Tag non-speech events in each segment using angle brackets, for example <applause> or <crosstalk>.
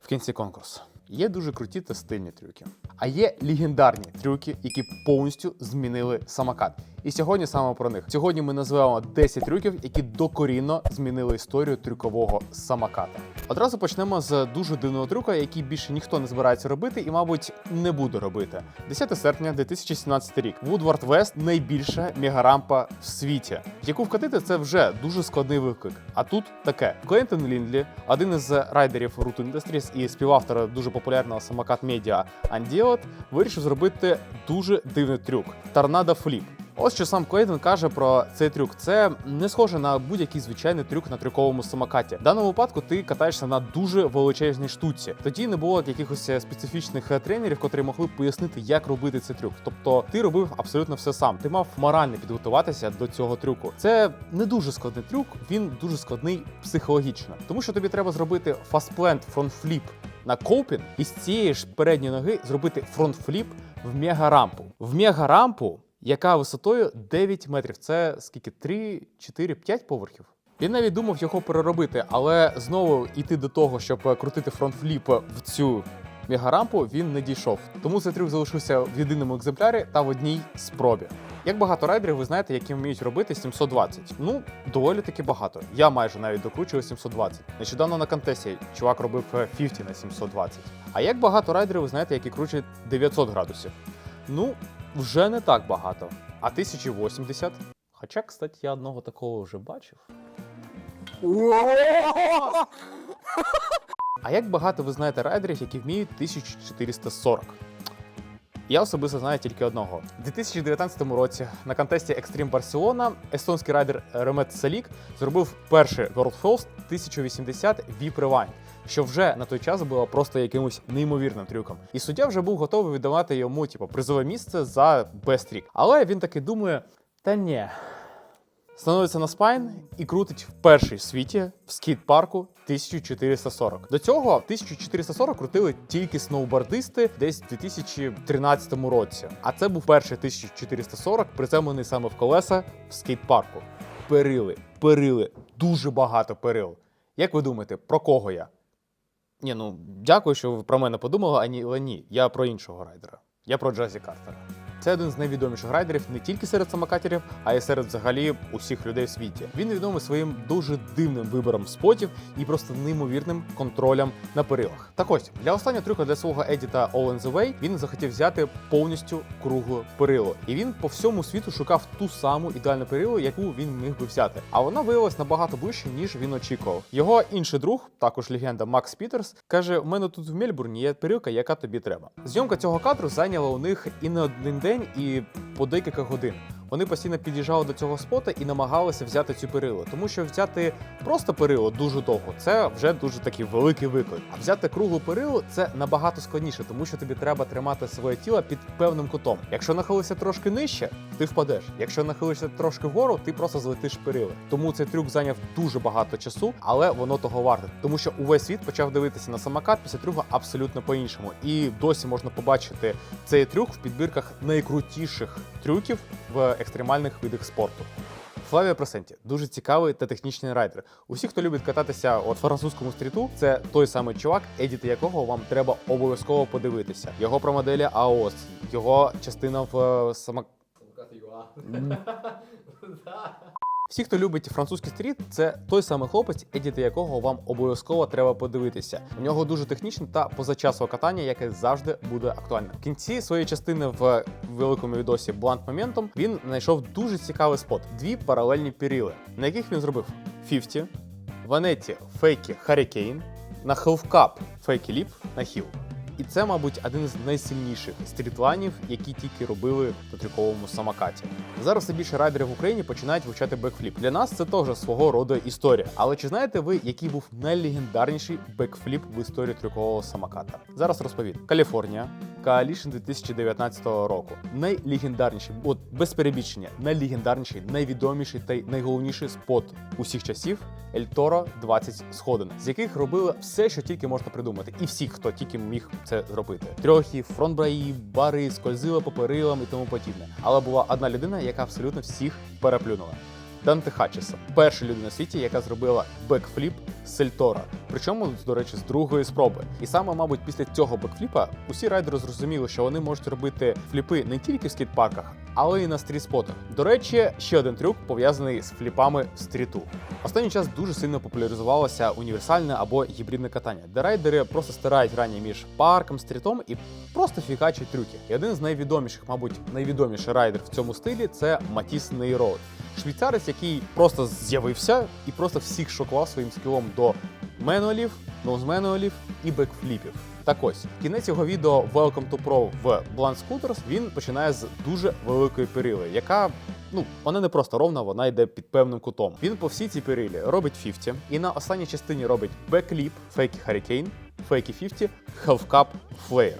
В кінці конкурсу. Є дуже круті та стильні трюки. А є легендарні трюки, які повністю змінили самокат. І сьогодні саме про них. Сьогодні ми назвемо 10 трюків, які докорінно змінили історію трюкового самоката. Одразу почнемо з дуже дивного трюка, який більше ніхто не збирається робити і, мабуть, не буде робити. 10 серпня 2017 рік. Woodward West найбільша мегарампа в світі. Яку вкатити це вже дуже складний виклик. А тут таке: Клентон Ліндлі, один із райдерів Root Industries і співавтор дуже популярного самокат медіа Undead, вирішив зробити дуже дивний трюк торнадо фліп. Ось що сам Клейтон каже про цей трюк. Це не схоже на будь-який звичайний трюк на трюковому самокаті. В даному випадку ти катаєшся на дуже величезній штуці. Тоді не було якихось е, специфічних е, тренерів, котрі могли б пояснити, як робити цей трюк. Тобто ти робив абсолютно все сам. Ти мав морально підготуватися до цього трюку. Це не дуже складний трюк, він дуже складний психологічно, тому що тобі треба зробити фастплент фронтфліп на коупін і з цієї ж передньої ноги зробити фронтфліп в мегарампу. В мегарампу яка висотою 9 метрів. Це скільки? 3, 4, 5 поверхів. Він навіть думав його переробити, але знову йти до того, щоб крутити фронтфліп в цю мегарампу, він не дійшов. Тому цей трюк залишився в єдиному екземплярі та в одній спробі. Як багато райдерів ви знаєте, які вміють робити 720? Ну, доволі таки багато. Я майже навіть докручую 720. Нещодавно на контесті чувак робив е, 50 на 720. А як багато райдерів ви знаєте, які кручать 900 градусів? Ну, вже не так багато. А 1080? Хоча, кстати, я одного такого вже бачив. А як багато ви знаєте райдерів, які вміють 1440? Я особисто знаю тільки одного. У 2019 році на контесті Extreme Barcelona естонський райдер Ремет Салік зробив перший World First 1080 VIP Rewind, що вже на той час було просто якимось неймовірним трюком. І суддя вже був готовий віддавати йому типу, призове місце за Бестрік. Але він таки думає: та ні. Становиться на спайн і крутить перший в світі в скейт-парку 1440. До цього 1440 крутили тільки сноубордисти десь в 2013 році. А це був перший 1440, приземлений саме в колеса в скейт-парку. Перили, перили, дуже багато перил. Як ви думаєте, про кого я? Ні, ну дякую, що ви про мене подумали, але ні. Я про іншого райдера. Я про Джазі Картера. Це один з найвідоміших райдерів не тільки серед самокатерів, а й серед взагалі усіх людей в світі. Він відомий своїм дуже дивним вибором спотів і просто неймовірним контролем на перилах. Так ось для останнього трюка для свого едіта All in the Way він захотів взяти повністю круглу перилу. І він по всьому світу шукав ту саму ідеальну перилу, яку він міг би взяти. А вона виявилась набагато ближче, ніж він очікував. Його інший друг, також легенда Макс Пітерс, каже: у мене тут в Мельбурні є перилка, яка тобі треба. Зйомка цього кадру зайняла у них і не один день, і по декілька годин. Вони постійно під'їжджали до цього спота і намагалися взяти цю перилу, тому що взяти просто перилу дуже довго це вже дуже такий великий виклик. А взяти круглу перилу це набагато складніше, тому що тобі треба тримати своє тіло під певним кутом. Якщо нахилишся трошки нижче, ти впадеш. Якщо нахилишся трошки вгору, ти просто злетиш перили. Тому цей трюк зайняв дуже багато часу, але воно того варте, тому що увесь світ почав дивитися на самокат після трюка абсолютно по-іншому. І досі можна побачити цей трюк в підбірках найкрутіших трюків в екстремальних видах спорту. Флавіо Просенті дуже цікавий та технічний райдер. Усі, хто любить кататися от французькому стріту, це той самий чувак, едіти якого вам треба обов'язково подивитися. Його про моделі АОС, його частина в е, самок... <laughs> Всі, хто любить французький стріт, це той самий хлопець, едіти якого вам обов'язково треба подивитися. У нього дуже технічне та позачасове катання, яке завжди буде актуальне. В кінці своєї частини в великому відосі Blunt Momentum він знайшов дуже цікавий спот: дві паралельні періли, на яких він зробив 50, Ванеті фейкі Hurricane, на Half-Cup фейкі ліп на хіл. І це, мабуть, один з найсильніших стрітланів, які тільки робили на трюковому самокаті. Зараз все більше райдерів в Україні починають вивчати бекфліп. Для нас це теж свого роду історія. Але чи знаєте ви, який був найлегендарніший бекфліп в історії трюкового самоката? Зараз розповім. Каліфорнія. Coalition 2019 року. Найлегендарніший, от без перебільшення, найлегендарніший, найвідоміший та й найголовніший спот усіх часів El Toro 20 сходин, з яких робили все, що тільки можна придумати, і всіх, хто тільки міг це зробити. Трьохи, фронтбраї, бари, скользили по перилам і тому подібне. Але була одна людина, яка абсолютно всіх переплюнула. Данте Хатчесон, перша людина в світі, яка зробила бекфліп з Сельтора. Причому, до речі, з другої спроби. І саме, мабуть, після цього бекфліпа усі райдери зрозуміли, що вони можуть робити фліпи не тільки в скейт-парках, але й на стріт-спотах. До речі, ще один трюк пов'язаний з фліпами в стріту. Останній час дуже сильно популяризувалося універсальне або гібридне катання, де райдери просто стирають грані між парком, стрітом і просто фігачать трюки. І один з найвідоміших, мабуть, найвідоміший райдер в цьому стилі це Матіс Нейроуд. Швейцарець, який просто з'явився і просто всіх шокував своїм скілом до менуалів, ноузменуалів і бекфліпів. Так ось, кінець його відео Welcome to Pro в Blunt Scooters він починає з дуже великої перили, яка ну вона не просто ровна, вона йде під певним кутом. Він по всій цій перилі робить 50, і на останній частині робить бекліп, фейкі Hurricane, фейкі 50, half cup, flare.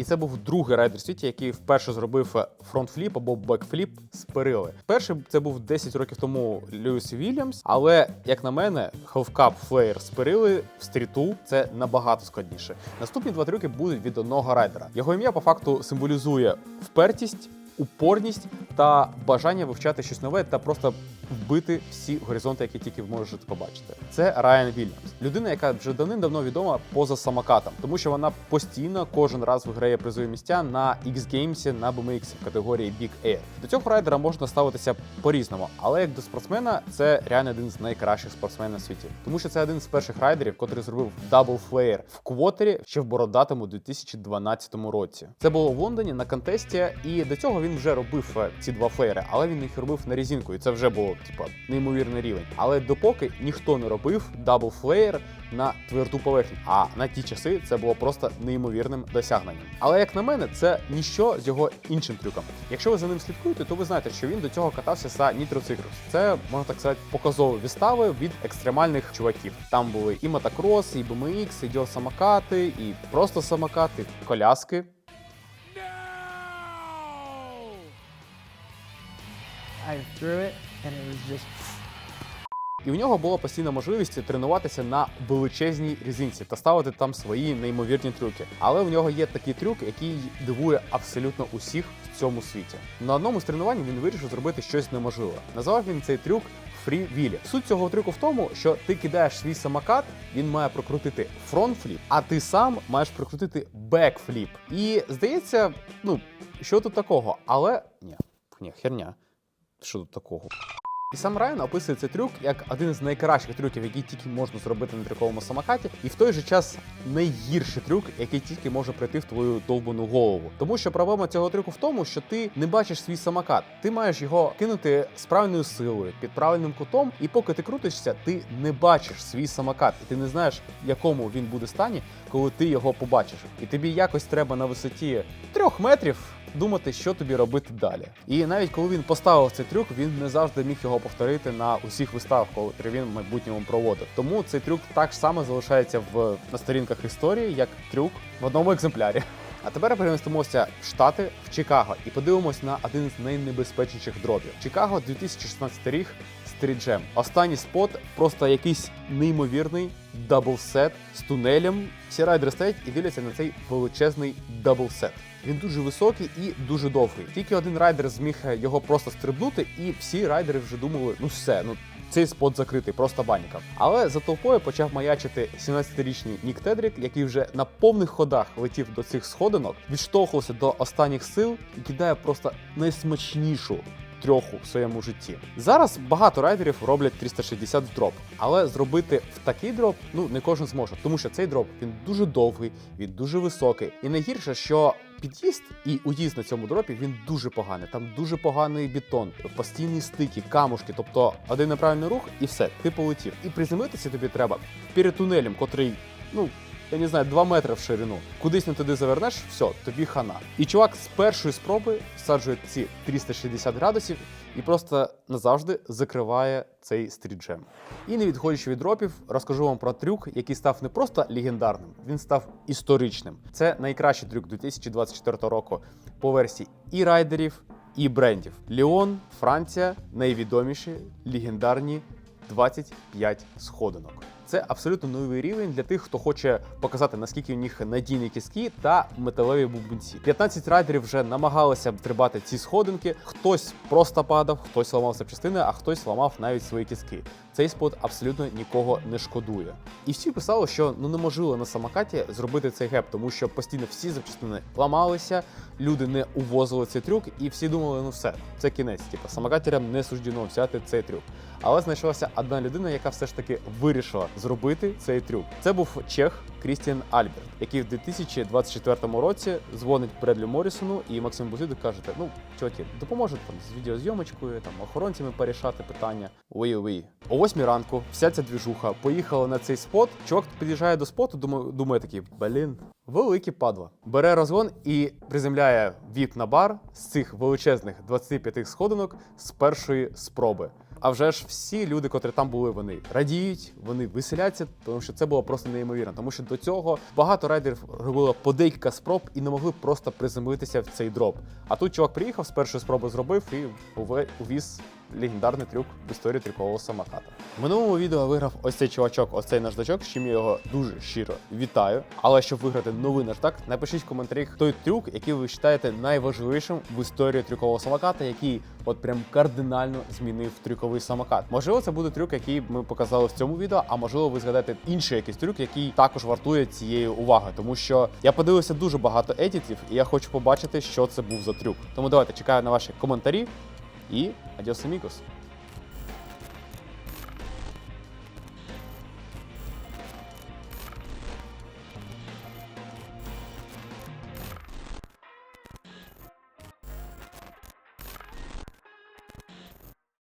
І це був другий райдер в світі, який вперше зробив фронтфліп або бекфліп з перили. Перший це був 10 років тому Льюіс Вільямс, але як на мене, халфкап флеєр з перили в стріту це набагато складніше. Наступні два трюки будуть від одного райдера. Його ім'я по факту символізує впертість. Упорність та бажання вивчати щось нове та просто вбити всі горизонти, які тільки можете побачити. Це Райан Вільямс, людина, яка вже давним-давно відома поза самокатом, тому що вона постійно кожен раз виграє призові місця на X-Games, на BMX в категорії Big Air. До цього райдера можна ставитися по-різному, але як до спортсмена, це реально один з найкращих спортсменів на світі, тому що це один з перших райдерів, котрий зробив дабл флеєр в квотері ще в бородатому 2012 році. Це було в Лондоні на контесті, і до цього він вже робив е, ці два флеєри, але він їх робив на резинку, і це вже було типа неймовірний рівень. Але допоки ніхто не робив дабл флеєр на тверду поверхню. А на ті часи це було просто неймовірним досягненням. Але як на мене, це ніщо з його іншим трюком. Якщо ви за ним слідкуєте, то ви знаєте, що він до цього катався за Nitro Cyclus. Це можна так сказати показові вистави від екстремальних чуваків. Там були і мотокрос, і BMX, і дьор самокати, і просто самокати, коляски. I threw it and it was just І у нього була постійна можливість тренуватися на величезній різинці та ставити там свої неймовірні трюки. Але в нього є такий трюк, який дивує абсолютно усіх в цьому світі. На одному з тренувань він вирішив зробити щось неможливе. Назвав він цей трюк Free Wheelie. Суть цього трюку в тому, що ти кидаєш свій самокат, він має прокрутити фронтфліп, а ти сам маєш прокрутити бекфліп. І здається, ну що тут такого? Але ні, ні, херня. Що тут такого? І сам Райан описує цей трюк як один з найкращих трюків, які тільки можна зробити на трюковому самокаті, і в той же час найгірший трюк, який тільки може прийти в твою довбану голову. Тому що проблема цього трюку в тому, що ти не бачиш свій самокат. Ти маєш його кинути з правильною силою, під правильним кутом, і поки ти крутишся, ти не бачиш свій самокат, і ти не знаєш, в якому він буде стані, коли ти його побачиш. І тобі якось треба на висоті трьох метрів думати, що тобі робити далі. І навіть коли він поставив цей трюк, він не завжди міг його повторити на усіх виставах, коли він в майбутньому проводив. Тому цей трюк так само залишається в на сторінках історії, як трюк в одному екземплярі. А тепер перемістимося в Штати в Чикаго і подивимось на один з найнебезпечніших дробів. Чикаго 2016 рік. Стріджем. Останній спот просто якийсь неймовірний даблсет з тунелем. Всі райдери стоять і дивляться на цей величезний даблсет. Він дуже високий і дуже довгий. Тільки один райдер зміг його просто стрибнути, і всі райдери вже думали, ну все, ну цей спот закритий, просто баніка. Але за толпою почав маячити 17-річний Нік Тедрік, який вже на повних ходах летів до цих сходинок, відштовхувався до останніх сил і кидає просто найсмачнішу трьоху в своєму житті. Зараз багато райдерів роблять 360 в дроп, але зробити в такий дроп ну не кожен зможе, тому що цей дроп він дуже довгий, він дуже високий. І найгірше, що під'їзд і уїзд на цьому дропі він дуже поганий. Там дуже поганий бетон, постійні стики, камушки, тобто один неправильний рух, і все, ти полетів. І приземлитися тобі треба перед тунелем, котрий, ну. Я не знаю, 2 метри в ширину. Кудись не туди завернеш, все, тобі хана. І чувак з першої спроби всаджує ці 360 градусів і просто назавжди закриває цей стріджем. І не відходячи від дропів, розкажу вам про трюк, який став не просто легендарним, він став історичним. Це найкращий трюк 2024 року по версії і райдерів, і брендів. Ліон, Франція, найвідоміші легендарні 25 сходинок. Це абсолютно новий рівень для тих, хто хоче показати, наскільки у них надійні кістки та металеві бубенці. 15 райдерів вже намагалися стрибати ці сходинки. Хтось просто падав, хтось ламав запчастини, а хтось ламав навіть свої кістки. Цей спот абсолютно нікого не шкодує. І всі писали, що ну неможливо на самокаті зробити цей геп, тому що постійно всі запчастини ламалися, люди не увозили цей трюк, і всі думали, ну все, це кінець. Типу, самокатерам не суждено взяти цей трюк. Але знайшлася одна людина, яка все ж таки вирішила зробити цей трюк. Це був чех Крістіан Альберт, який в 2024 році дзвонить Бредлі Моррісону і Максиму Бузиду каже: ну, чуваки, допоможете там з відеозйомочкою, там охоронцями порішати питання. Уї-уї. О 8 ранку вся ця двіжуха поїхала на цей спот. Чувак під'їжджає до споту, думає, думає такий, блін. Великий падла. Бере розгон і приземляє віп на бар з цих величезних 25 сходинок з першої спроби. А вже ж всі люди, котрі там були, вони радіють, вони веселяться, тому що це було просто неймовірно. Тому що до цього багато райдерів робило по декілька спроб і не могли просто приземлитися в цей дроп. А тут чувак приїхав з першої спроби зробив і увіз легендарний трюк в історії трюкового самоката. В минулому відео виграв ось цей чувачок, ось цей наждачок, з чим я його дуже щиро вітаю. Але щоб виграти новий наждак, напишіть в коментарях той трюк, який ви вважаєте найважливішим в історії трюкового самоката, який от прям кардинально змінив трюковий самокат. Можливо, це буде трюк, який ми показали в цьому відео, а можливо, ви згадаєте інший якийсь трюк, який також вартує цієї уваги, тому що я подивився дуже багато едітів, і я хочу побачити, що це був за трюк. Тому давайте чекаю на ваші коментарі і адіос, амігос!